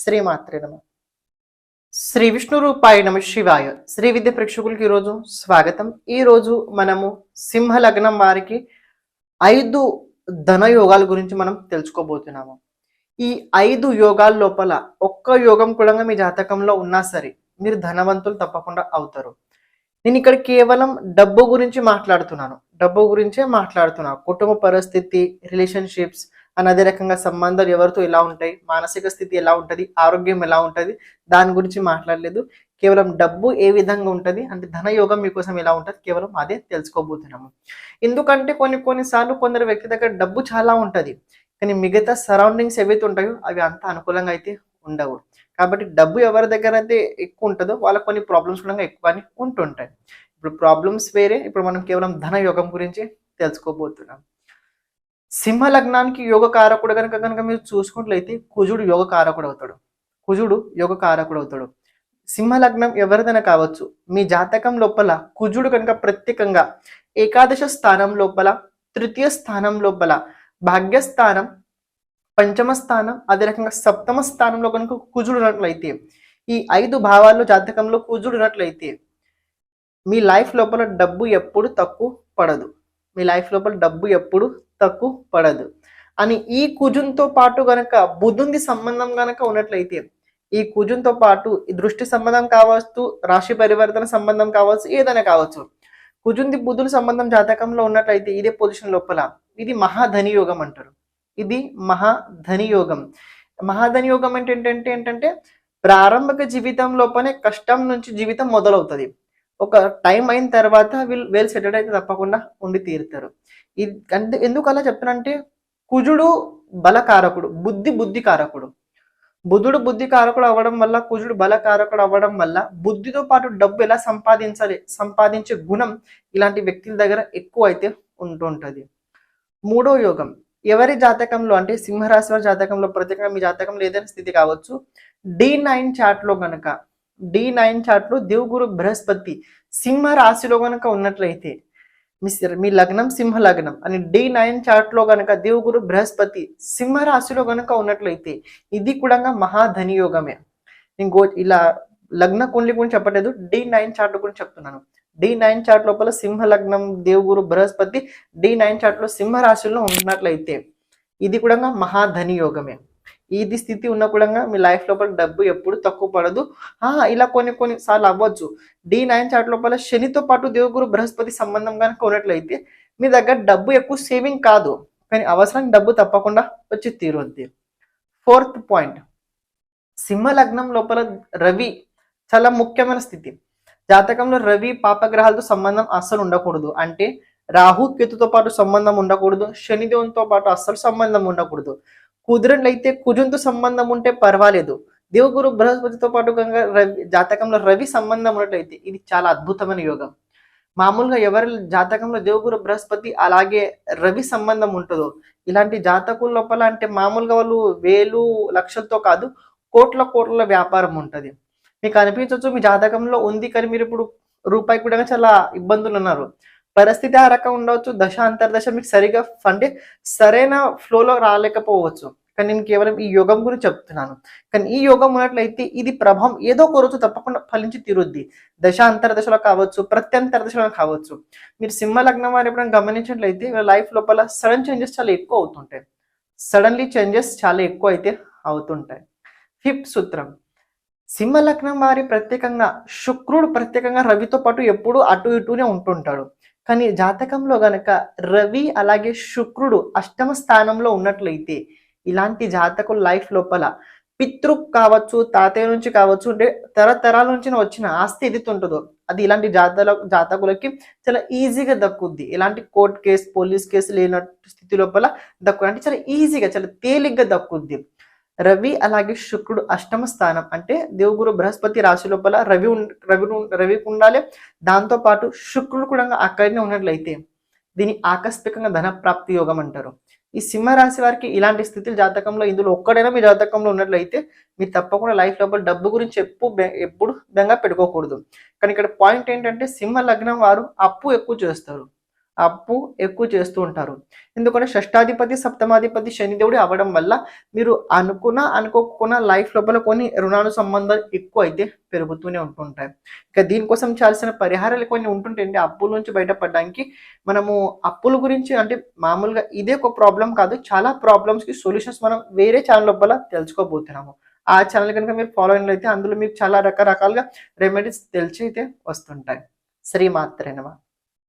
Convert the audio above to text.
శ్రీమాత్రే నమ. శ్రీ విష్ణు రూపాయ నమ శివాయ. శ్రీ విద్య ప్రేక్షకులకి ఈరోజు స్వాగతం. ఈ రోజు మనము సింహ లగ్నం వారికి ఐదు ధన యోగాల గురించి మనం తెలుసుకోబోతున్నాము. ఈ ఐదు యోగాల లోపల ఒక్క యోగం కూడా మీ జాతకంలో ఉన్నా సరే మీరు ధనవంతులు తప్పకుండా అవుతారు. నేను ఇక్కడ కేవలం డబ్బు గురించి మాట్లాడుతున్నాను. డబ్బు గురించే మాట్లాడుతున్నాను. కుటుంబ పరిస్థితి రిలేషన్షిప్స్ అని అదే రకంగా సంబంధాలు ఎవరితో ఎలా ఉంటాయి మానసిక స్థితి ఎలా ఉంటుంది ఆరోగ్యం ఎలా ఉంటుంది దాని గురించి మాట్లాడలేదు. కేవలం డబ్బు ఏ విధంగా ఉంటుంది అంటే ధన యోగం మీకోసం ఎలా ఉంటుంది కేవలం అదే తెలుసుకోబోతున్నాము. ఎందుకంటే కొన్ని కొన్నిసార్లు కొందరు వ్యక్తి దగ్గర డబ్బు చాలా ఉంటుంది కానీ మిగతా సరౌండింగ్స్ ఏవైతే ఉంటాయో అవి అంత అనుకూలంగా అయితే ఉండవు. కాబట్టి డబ్బు ఎవరి దగ్గర అయితే ఎక్కువ ఉంటుందో వాళ్ళకి కొన్ని ప్రాబ్లమ్స్ కూడా ఎక్కువ అని ఉంటుంటాయి. ఇప్పుడు ప్రాబ్లమ్స్ వేరే ఇప్పుడు మనం కేవలం ధన యోగం గురించి తెలుసుకోబోతున్నాం. సింహ లగ్నానికి యోగ కారకుడు కనుక కనుక మీరు చూసుకున్నట్లయితే కుజుడు యోగ కారకుడు అవుతాడు. కుజుడు యోగ కారకుడు అవుతాడు. సింహ లగ్నం ఎవరిదైనా కావచ్చు. మీ జాతకం లోపల కుజుడు కనుక ప్రత్యేకంగా ఏకాదశ స్థానం లోపల తృతీయ స్థానం లోపల భాగ్యస్థానం పంచమ స్థానం అదే రకంగా సప్తమ స్థానంలో కనుక కుజుడు ఉన్నట్లయితే ఈ ఐదు భావాల్లో జాతకంలో కుజుడు ఉన్నట్లయితే మీ లైఫ్ లోపల డబ్బు ఎప్పుడు తక్కువ పడదు. మీ లైఫ్ లోపల డబ్బు ఎప్పుడు తక్కువ పడదు. అని ఈ కుజుంతో పాటు గనక బుధుంది సంబంధం గనక ఉన్నట్లయితే ఈ కుజుంతో పాటు ఈ దృష్టి సంబంధం కావచ్చు రాశి పరివర్తన సంబంధం కావచ్చు ఏదైనా కావచ్చు. కుజుంది బుధుల సంబంధం జాతకంలో ఉన్నట్లయితే ఇదే పొజిషన్ లోపల ఇది మహాధని యోగం అంటారు. ఇది మహాధని యోగం మహాధని యోగం అంటే ఏంటంటే ఏంటంటే ప్రారంభక జీవితం లోపలనే కష్టం నుంచి జీవితం మొదలవుతుంది. ఒక టైం అయిన తర్వాత వీళ్ళు వేల్ సెటిల్డ్ అయితే తప్పకుండా ఉండి తీరుతారు. ఇది అంటే ఎందుకు అలా చెప్తానంటే కుజుడు బలకారకుడు బుద్ధి బుద్ధి కారకుడు బుధుడు బుద్ధి కారకుడు అవ్వడం వల్ల కుజుడు బలకారకుడు అవ్వడం వల్ల బుద్ధితో పాటు డబ్బు ఎలా సంపాదించాలి సంపాదించే గుణం ఇలాంటి వ్యక్తుల దగ్గర ఎక్కువ అయితే ఉంటుంటుంది. మూడో యోగం ఎవరి జాతకంలో అంటే సింహరాశి వారి జాతకంలో ప్రత్యేకంగా మీ జాతకంలో ఏదైనా స్థితి కావచ్చు డి నైన్ చాట్లో గనక డి నైన్ చార్ట్లో దేవుగురు బృహస్పతి. సింహ రాశిలో గనక ఉన్నట్లయితే మీ మీ లగ్నం సింహ లగ్నం అని డి నైన్ చార్ట్లో గనక దేవుగురు బృహస్పతి సింహ రాశిలో గనక ఉన్నట్లయితే ఇది కూడా మహాధనియోగమే. నేను గో ఇలా లగ్న కుండలి గురించి చెప్పలేదు డి నైన్ చార్ట్ గురించి చెప్తున్నాను. డి నైన్ చార్ట్ లోపల సింహ లగ్నం దేవుగురు బృహస్పతి డి నైన్ చార్ట్లో సింహ రాశిలో ఉన్నట్లయితే ఇది కూడా మహాధనియోగమే. ఇది స్థితి ఉన్న కూడా మీ లైఫ్ లోపల డబ్బు ఎప్పుడు తక్కువ పడదు. ఆ, ఇలా కొన్ని కొన్ని సార్లు అవ్వచ్చు. డి నైన్ చార్ట్ లోపల శనితో పాటు దేవగురు బృహస్పతి సంబంధం కనుక ఉన్నట్లయితే మీ దగ్గర డబ్బు ఎక్కువ సేవింగ్ కాదు. కానీ అవసరానికి డబ్బు తప్పకుండా వచ్చి తీరుద్ది ఫోర్త్ పాయింట్ సింహ లగ్నం లోపల రవి చాలా ముఖ్యమైన స్థితి. జాతకంలో రవి పాపగ్రహాలతో సంబంధం అస్సలు ఉండకూడదు. అంటే రాహు కేతుతో పాటు సంబంధం ఉండకూడదు. శనిదేవునితో పాటు అస్సలు సంబంధం ఉండకూడదు. కుదిరినట్లయితే కుజునితో సంబంధం ఉంటే పర్వాలేదు. దేవగురు బృహస్పతితో పాటు గంగా రవి జాతకంలో రవి సంబంధం ఉన్నట్లయితే ఇది చాలా అద్భుతమైన యోగం. మామూలుగా ఎవరి జాతకంలో దేవగురు బృహస్పతి అలాగే రవి సంబంధం ఉంటుందో ఇలాంటి జాతకుల లోపల అంటే మామూలుగా వాళ్ళు వేలు లక్షలతో కాదు కోట్ల కోట్ల వ్యాపారం ఉంటుంది. మీకు అనిపించవచ్చు మీ జాతకంలో ఉంది కానీ మీరు ఇప్పుడు రూపాయి కూడా చాలా ఇబ్బందులు ఉన్నారు. పరిస్థితి ఆ రకం ఉండవచ్చు. దశ అంతర్దశ మీకు సరిగా అంటే సరైన ఫ్లోలో రాలేకపోవచ్చు. కానీ నేను కేవలం ఈ యోగం గురించి చెప్తున్నాను. కానీ ఈ యోగం ఉన్నట్లయితే ఇది ప్రభావం ఏదో ఒక రోజు తప్పకుండా ఫలించి తీరుద్ది. దశ అంతర్దశలో కావచ్చు ప్రత్యంతర దశలో కావచ్చు. మీరు సింహ లగ్నం వారు ఎప్పుడైనా గమనించినట్లయితే లైఫ్ లోపల సడన్ చేంజెస్ చాలా ఎక్కువ అవుతుంటాయి. సడన్లీ చేంజెస్ చాలా ఎక్కువ అయితే అవుతుంటాయి. ఫిఫ్త్ సూత్రం. సింహ లగ్నం వారి ప్రత్యేకంగా శుక్రుడు ప్రత్యేకంగా రవితో పాటు ఎప్పుడూ అటు ఇటునే ఉంటుంటాడు. కానీ జాతకంలో గనక రవి అలాగే శుక్రుడు అష్టమ స్థానంలో ఉన్నట్లయితే ఇలాంటి జాతకులు లైఫ్ లోపల పితృ కావచ్చు తాతయ్య నుంచి కావచ్చు అంటే తరతరాల నుంచి వచ్చిన ఆస్తి ఏదైతే ఉంటుందో అది ఇలాంటి జాతల జాతకులకి చాలా ఈజీగా దక్కుద్ది. ఎలాంటి కోర్ట్ కేసు పోలీస్ కేసు లేనట్టు స్థితి లోపల దక్కు అంటే చాలా ఈజీగా చాలా తేలిగ్గా దక్కుద్ది. రవి అలాగే శుక్రుడు అష్టమ స్థానం. అంటే దేవుగురు బృహస్పతి రాశి లోపల రవి రవి రవికి ఉండాలి. దాంతో పాటు శుక్రుడు కూడా అక్కడనే ఉన్నట్లయితే దీని ఆకస్మికంగా ధన ప్రాప్తి యోగం అంటారు. ఈ సింహ రాశి వారికి ఇలాంటి స్థితులు జాతకంలో ఇందులో ఒక్కడైనా మీ జాతకంలో ఉన్నట్లయితే మీరు తప్పకుండా లైఫ్ లోపల డబ్బు గురించి ఎప్పుడు ఎప్పుడు బెంగ పెట్టుకోకూడదు. కానీ ఇక్కడ పాయింట్ ఏంటంటే సింహ లగ్నం వారు అప్పు ఎక్కువ చేస్తారు. అప్పు ఎక్కువ చేస్తూ ఉంటారు. ఎందుకంటే షష్టాధిపతి సప్తమాధిపతి శనిదేవుడు అవ్వడం వల్ల మీరు అనుకున్న అనుకోకున్న లైఫ్ లోపల కొన్ని రుణాలు సంబంధాలు ఎక్కువ అయితే పెరుగుతూనే ఉంటుంటాయి. ఇక దీనికోసం చేయాల్సిన పరిహారాలు కొన్ని ఉంటుంటాయండి అప్పుల నుంచి బయటపడడానికి మనము అప్పుల గురించి అంటే మామూలుగా ఇదే ఒక ప్రాబ్లం కాదు. చాలా ప్రాబ్లమ్స్కి సొల్యూషన్స్ మనం వేరే ఛానల్ లోపల తెలుసుకోబోతున్నాము. ఆ ఛానల్ కనుక మీరు ఫాలో అయినట్లయితే అందులో మీకు చాలా రకరకాలుగా రెమెడీస్ తెలిసి అయితే వస్తుంటాయి. శ్రీమాత్రేనమా